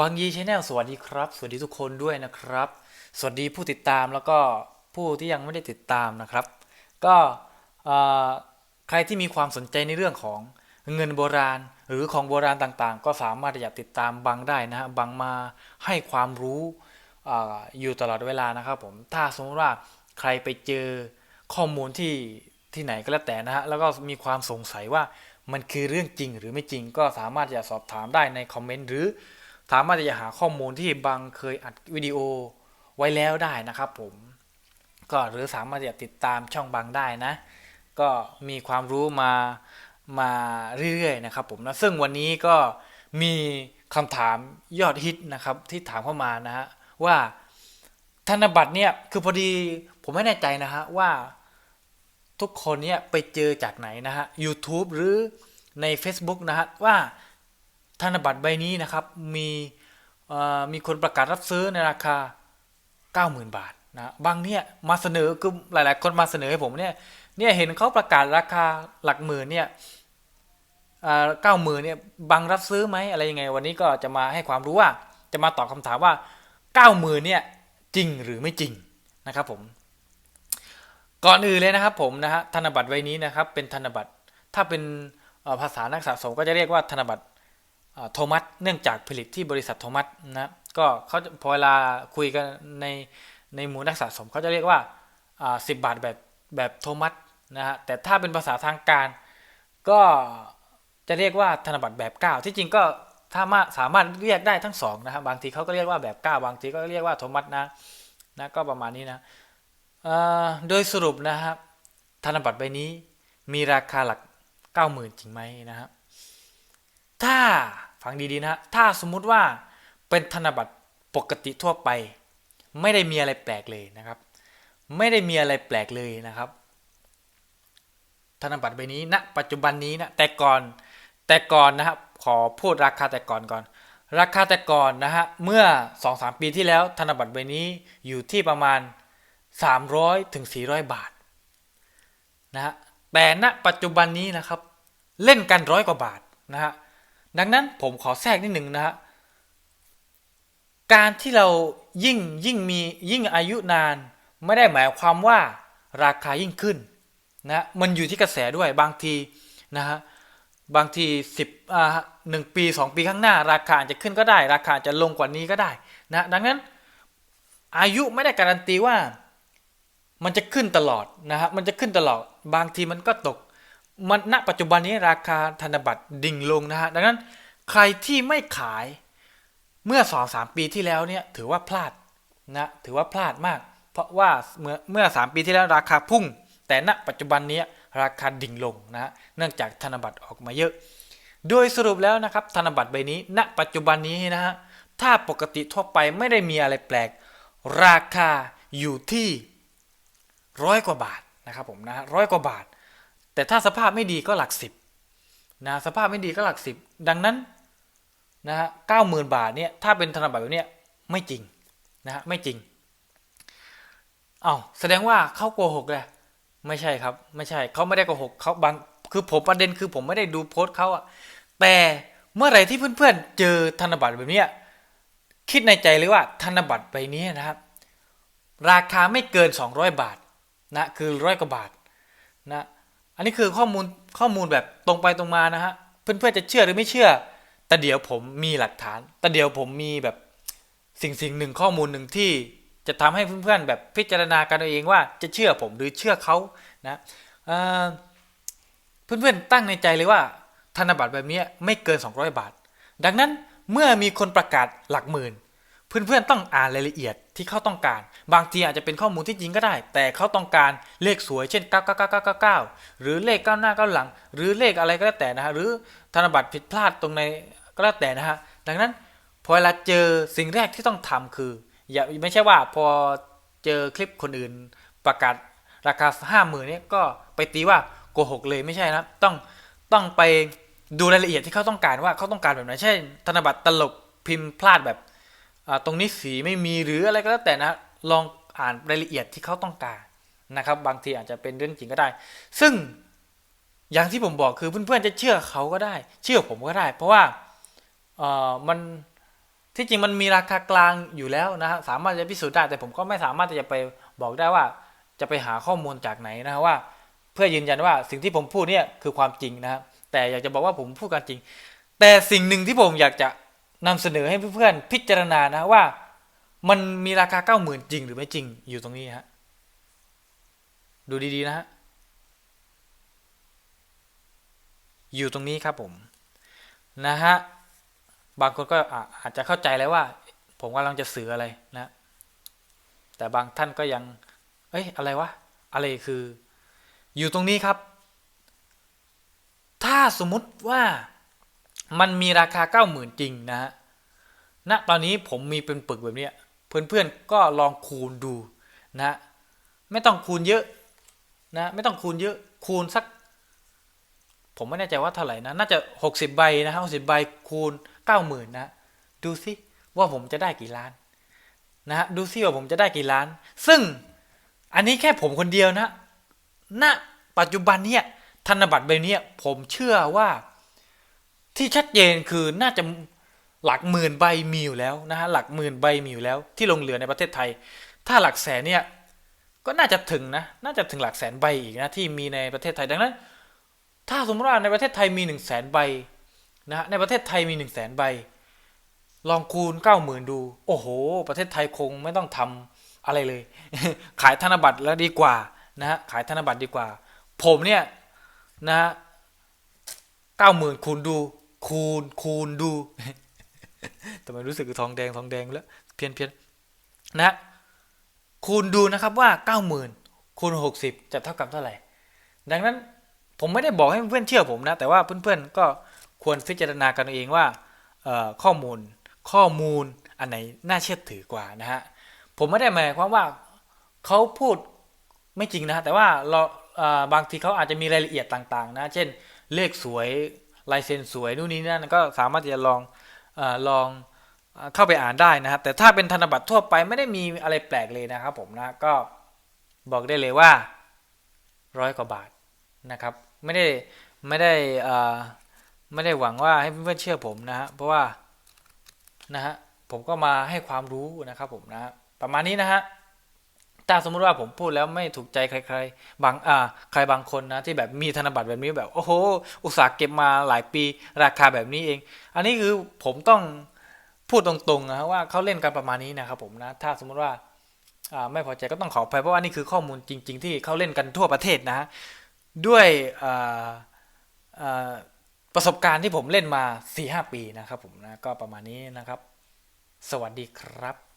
บางยีชาแนลสวัสดีครับ สวัสดีทุกคนด้วยนะครับ สวัสดีผู้ติดตามแล้วก็ผู้ที่ยังไม่ได้ติดตามนะครับ ก็ใครที่มีความสนใจในเรื่องของเงินโบราณ หรือของโบราณต่างๆ ก็สามารถที่จะติดตามบังได้นะฮะบังมาให้ความรู้ออยู่ตลอดเวลานะครับผมถ้าสมมติว่าใครไปเจอข้อมูลที่ที่ไหนก็แล้วแต่นะฮะแล้วก็มีความสงสัยว่ามันคือเรื่องจริงหรือไม่จริงก็สามารถจะสอบถามได้ในคอมเมนต์หรือ สามารถจะหาข้อมูลที่บังเคยอัดวิดีโอไว้แล้วได้นะครับผมก็หรือสามารถจะติดตามช่องบังได้นะ ก็มีความรู้มามาเรื่อยๆนะครับผมนะซึ่งวันนี้ก็มีคำถามยอดฮิตนะครับที่ถามเข้ามานะฮะว่าธนบัตรเนี่ยคือพอดีผมไม่แน่ใจนะฮะว่าทุกคนเนี่ยไปเจอจากไหนนะฮะ YouTube หรือใน Facebook นะฮะว่า ธนบัตรใบนี้นะครับมีมีคนประกาศรับซื้อในราคา 90,000 บาทนะบางเนี่ยมาเสนอคือหลาย ๆ คนมาเสนอให้ผมเนี่ยเนี่ยเห็นเขาประกาศราคาหลักหมื่นเนี่ยเก้าหมื่นเนี่ยบางรับซื้อไหมอะไรยังไง วันนี้ก็จะมาให้ความรู้ว่า จะมาตอบคำถามว่า90,000เนี่ยจริงหรือไม่จริงนะครับผมก่อนอื่นเลยนะครับผมนะฮะธนบัตรใบนี้นะครับเป็นธนบัตรถ้าเป็นภาษานักสะสมก็จะเรียกว่าธนบัตร โทมัสเนื่องจากผลิตที่บริษัทโทมัสนะก็เขาพอเวลาคุยกันในในหมู่นักสะสมเขาจะเรียกว่าสิบบาทแบบแบบโทมัสนะฮะแต่ถ้าเป็นภาษาทางการ ก็จะเรียกว่าธนบัตรแบบ 9 ที่จริงก็ถ้ามาสามารถเรียกได้ทั้งสองนะครับบางทีเขาก็เรียกว่าแบบ 9 บางทีก็เรียกว่าโทมัสนะนะก็ประมาณนี้นะโดยสรุปนะครับธนบัตรใบนี้มีราคาหลัก 90,000จริงไหมนะครับ ถ้าฟังดีๆนะฮะถ้าสมมุติว่าเป็นธนบัตรปกติทั่วไป ไม่ได้มีอะไรแปลกเลยนะครับ ไม่ได้มีอะไรแปลกเลยนะครับ ธนบัตรใบนี้ณปัจจุบันนี้นะแต่ก่อนแต่ก่อนนะครับขอพูดราคาแต่ก่อนก่อน ราคาแต่ก่อนนะฮะเมื่อ 2-3 ปีที่แล้วธนบัตรใบนี้อยู่ที่ประมาณ 300ถึง400 บาทนะฮะแต่ณปัจจุบันนี้นะครับ เล่นกันร้อยกว่าบาทนะฮะ ดังนั้นผมขอแทรกนิดหนึ่งนะฮะการที่เรายิ่งยิ่งมียิ่งอายุนาน ไม่ได้หมายความว่าราคายิ่งขึ้นนะมันอยู่ที่กระแสด้วยบางทีนะฮะบางทีสิบอ่าหนึ่งปีสองปีข้างหน้า ราคาอาจจะขึ้นก็ได้ ราคาอาจจะลงกว่านี้ก็ได้นะดังนั้นอายุไม่ได้การันตีว่า มันจะขึ้นตลอดนะฮะมันจะขึ้นตลอด บางทีมันก็ตก มันณปัจจุบันนี้ราคาธนบัตรดิ่งลงนะฮะดังนั้นใครที่ไม่ขายเมื่อสองสามปีที่แล้วเนี่ยถือว่าพลาดนะถือว่าพลาดมาก เพราะว่าเมื่อเมื่อสามปีที่แล้วราคาพุ่ง แต่ณปัจจุบันนี้ราคาดิ่งลงนะฮะเนื่องจากธนบัตรออกมาเยอะ โดยสรุปแล้วนะครับธนบัตรใบนี้ ณปัจจุบันนี้นะฮะถ้าปกติทั่วไปไม่ได้มีอะไรแปลก ราคาอยู่ที่ร้อยกว่าบาทนะครับผมนะฮะร้อยกว่าบาท แต่ถ้าสภาพไม่ดีก็หลักสิบนะสภาพไม่ดีก็หลักสิบดังนั้นนะฮะเก้าหมื่นบาทเนี่ยถ้าเป็นธนบัตรแบบเนี้ยไม่จริงนะฮะไม่จริงเอา้าแสดงว่าเขาโกหกเลยไม่ใช่ครับ ไม่ใช่เขาไม่ได้โกหกเขาบางคือผมประเด็นคือผมไม่ได้ดูโพสต์เขาอะแต่เมื่อไหร่ที่เพื่อนๆเจอธนบัตรแบบเนี้ยคิดในใจเลยว่าธนบัตรใบนี้นะครับ ราคาไม่เกิน 200 บาทนะคือร้อยกว่าบาทนะ อันนี้คือข้อมูลข้อมูลแบบตรงไปตรงมานะฮะเพื่อนๆจะเชื่อหรือไม่เชื่อ แต่เดี๋ยวผมมีหลักฐาน แต่เดี๋ยวผมมีแบบสิ่งสิ่งหนึ่งข้อมูลหนึ่งที่จะทำให้เพื่อนๆแบบพิจารณากันเองว่าจะเชื่อผมหรือเชื่อเขานะเเพื่อนๆตั้งในใจเลยว่า ธนบัตรแบบนี้ไม่เกิน 200 บาท ดังนั้นเมื่อมีคนประกาศหลักหมื่น เพื่อนๆต้องอ่านรายละเอียดที่เขาต้องการ บางทีอาจจะเป็นข้อมูลที่จริงก็ได้ แต่เขาต้องการเลขสวยเช่น 99999 หรือเลขก้าหน้าก้าหลัง หรือเลขอะไรก็แล้วแต่นะฮะหรือธนบัตรผิดพลาดตรงในก็แล้วแต่นะฮะดังนั้นพอเวลาเจอสิ่งแรกที่ต้องทำคือ อย่าไม่ใช่ว่าพอเจอคลิปคนอื่นประกาศราคาห้าหมื่นเนี่ยก็ไปตีว่าโกหกเลยไม่ใช่นะต้องต้องไปดูรายละเอียดที่เขาต้องการว่าเขาต้องการแบบไหนเช่นธนบัตรตลกพิมพ์พลาดแบบ ตรงนี้สีไม่มีหรืออะไรก็แล้วแต่นะลองอ่านรายละเอียดที่เขาต้องการนะครับ บางทีอาจจะเป็นเรื่องจริงก็ได้ ซึ่งอย่างที่ผมบอกคือเพื่อนๆจะเชื่อเขาก็ได้ เชื่อผมก็ได้ เพราะว่ามันที่จริงมันมีราคากลางอยู่แล้วนะฮะสามารถจะพิสูจน์ได้แต่ผมก็ไม่สามารถจะไปบอกได้ว่าจะไปหาข้อมูลจากไหนนะฮะว่า เพื่อยืนยันว่าสิ่งที่ผมพูดเนี่ยคือความจริงนะครับแต่อยากจะบอกว่าผมพูดกันจริง แต่สิ่งหนึ่งที่ผมอยากจะ นำเสนอให้เพื่อนๆพิจารณานะว่า มันมีราคาเก้าหมื่นจริงหรือไม่จริงอยู่ตรงนี้ฮะดูดีๆนะฮะอยู่ตรงนี้ครับผมนะฮะบางคนก็อะอาจจะเข้าใจแล้วว่า ผมกำลังจะสื่ออะไรนะ แต่บางท่านก็ยัง เอ้ยอะไรวะอะไรคือ อยู่ตรงนี้ครับ ถ้าสมมุติว่า มันมีราคาเก้าหมื่นจริงนะฮะณตอนนี้ผมมีเป็นปึกแบบนี้เพื่อนๆก็ลองคูณดูนะไม่ต้องคูณเยอะนะไม่ต้องคูณเยอะคูณสัก ผมไม่แน่ใจว่าเท่าไหร่นะน่าจะหกสิบใบนะฮะหกสิบใบคูณเก้าหมื่นนะดูสิว่าผมจะได้กี่ล้านนะฮะดูสิว่าผมจะได้กี่ล้าน ซึ่งอันนี้แค่ผมคนเดียวนะณปัจจุบันเนี่ยธนบัตรใบเนี้ยผมเชื่อว่า ที่ชัดเจนคือน่าจะหลักหมื่นใบมีอยู่แล้วนะฮะหลักหมื่นใบมีอยู่แล้ว ที่ลงเหลือในประเทศไทย ถ้าหลักแสนเนี่ยก็น่าจะถึงนะน่าจะถึงหลักแสนใบอีกนะที่มีในประเทศไทยดังนั้น ถ้าสมมติว่าในประเทศไทยมีหนึ่งแสนใบนะฮะในประเทศไทยมีหนึ่งแสนใบ ลองคูณเก้าหมื่นดู โอ้โห ประเทศไทยคงไม่ต้องทำอะไรเลย ขายธนบัตรแล้วดีกว่านะฮะขายธนบัตรดีกว่า ผมเนี่ยนะฮะเก้าหมื่นคูณดู คูณคูณดูทำไมรู้สึกทองแดงทองแดงแล้วเพี้ยนเพี้ยนนะ คูณดูนะครับว่าเก้าหมื่นคูณหกสิบจะเท่ากับเท่าไหร่ ดังนั้นผมไม่ได้บอกให้เพื่อนเชื่อผมนะ แต่ว่าเพื่อนๆก็ควรพิจารณากันเองว่าข้อมูลข้อมูลอันไหนน่าเชื่อถือกว่านะฮะผมไม่ได้หมายความว่าเขาพูดไม่จริงนะแต่ว่าเราบางทีเขาอาจจะมีรายละเอียดต่างๆ นะ เช่นเลขสวย ลายเซ็นสวยนู่นนี่นั่นก็สามารถจะลองเอลองเข้าไปอ่านได้นะครับ แต่ถ้าเป็นธนบัตรทั่วไปไม่ได้มีอะไรแปลกเลยนะครับ ผมนะก็บอกได้เลยว่าร้อยกว่าบาทนะครับ ไม่ได้ไม่ได้ไม่ได้หวังว่าให้เพื่อนเชื่อผมนะฮะเพราะว่านะฮะผมก็มาให้ความรู้นะครับผมนะประมาณนี้นะฮะ ถ้าสมมุติว่าผมพูดแล้วไม่ถูกใจใครๆบางอ่าใครบางคนนะที่แบบมีธนบัตรแบบนี้แบบ โอ้โห อุตสาห์เก็บมาหลายปีราคาแบบนี้เอง อันนี้คือผมต้องพูดตรงๆนะว่าเขาเล่นกันประมาณนี้นะครับผมนะถ้าสมมุติว่าอ่าไม่พอใจก็ต้องขออภัยเพราะว่านี่คือข้อมูลจริง ๆ ที่เขาเล่นกันทั่วประเทศนะฮะด้วยอ่าอ่าประสบการณ์ที่ผมเล่นมา4-5ปีนะครับผมนะก็ประมาณนี้นะครับ สวัสดีครับ